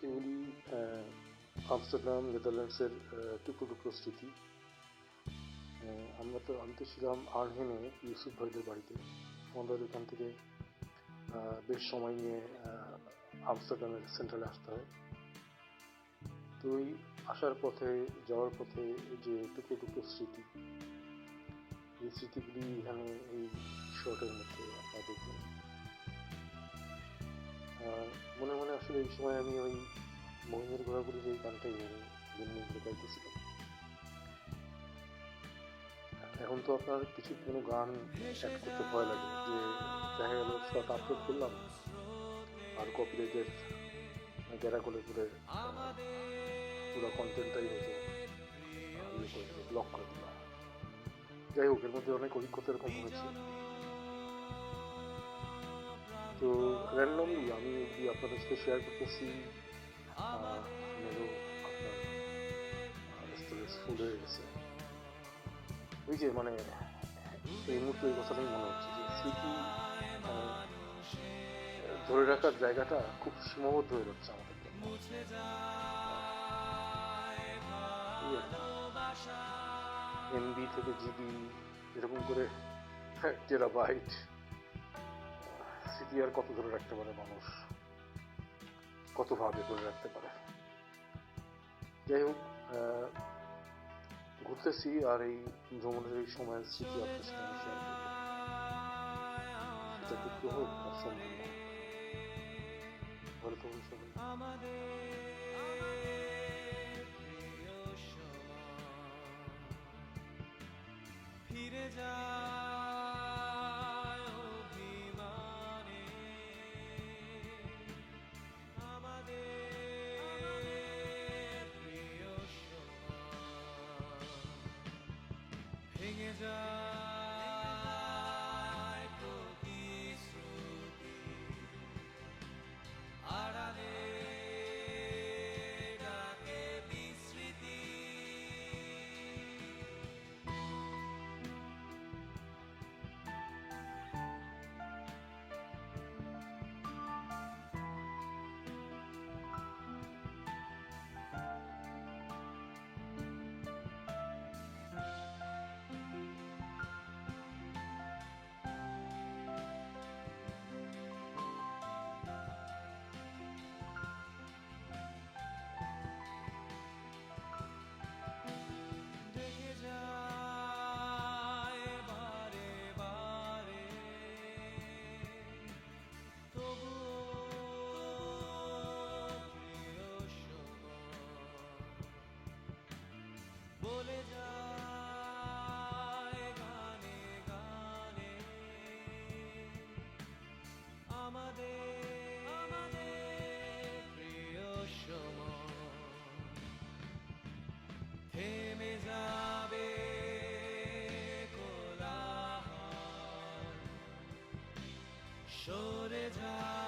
এগুলি আমস্টারডাম নেদারল্যান্ডসের টুকরো টুকরো স্মৃতি আমরা তো আমি তো ছিলাম আরহেনে ইউসুফ ভাইদের বাড়িতে আমাদের এখান থেকে বেশ সময় নিয়ে আমস্টারডামের সেন্ট্রালে আসতে হয় তো ওই আসার পথে যাওয়ার পথে যে টুকরো টুকরো স্মৃতি এই স্মৃতিগুলি এখানে এই শর্টের মধ্যে এই সময় আমি ওই মহিনের ঘোরাঘুরির এই গানটাই করে গাইতেছিলাম এখন তো আপনার কিছু কোনো গান অ্যাড করতে ভয় লাগে যে দেখা গেল শর্ট আপলোড করলাম আর কপিরাইটের গেরা করে করে পুরো কন্টেন্টটাই দিল ব্লক করে দিল যাই হোক এর মধ্যে অনেক অভিজ্ঞতা এরকম হয়েছে তো র্যান্ডমলি আমি যদি আপনাদের সাথে শেয়ার করতেছি ফুল হয়ে গেছে। ওই যে মানে এই মুহূর্তে এই কথাটাই মনে হচ্ছে যে স্মৃতি ধরে রাখার জায়গাটা খুব সীমাবদ্ধ হয়ে যাচ্ছে আমাদের এমবি থেকে জিবি এরকম করে টেরাবাইট স্মৃতি আর কত ধরে রাখতে পারে মানুষ? কতভাবে ধরে রাখতে পারে? যাই হোক ঘুরতেছি আর এই ভ্রমণের এই সময়ের স্মৃতি আপনার আমি শেয়ার দুঃখ হোক আর ভালো থাকুন সবাই। ফিরে যায় ভেঙে যায় সরে যাবে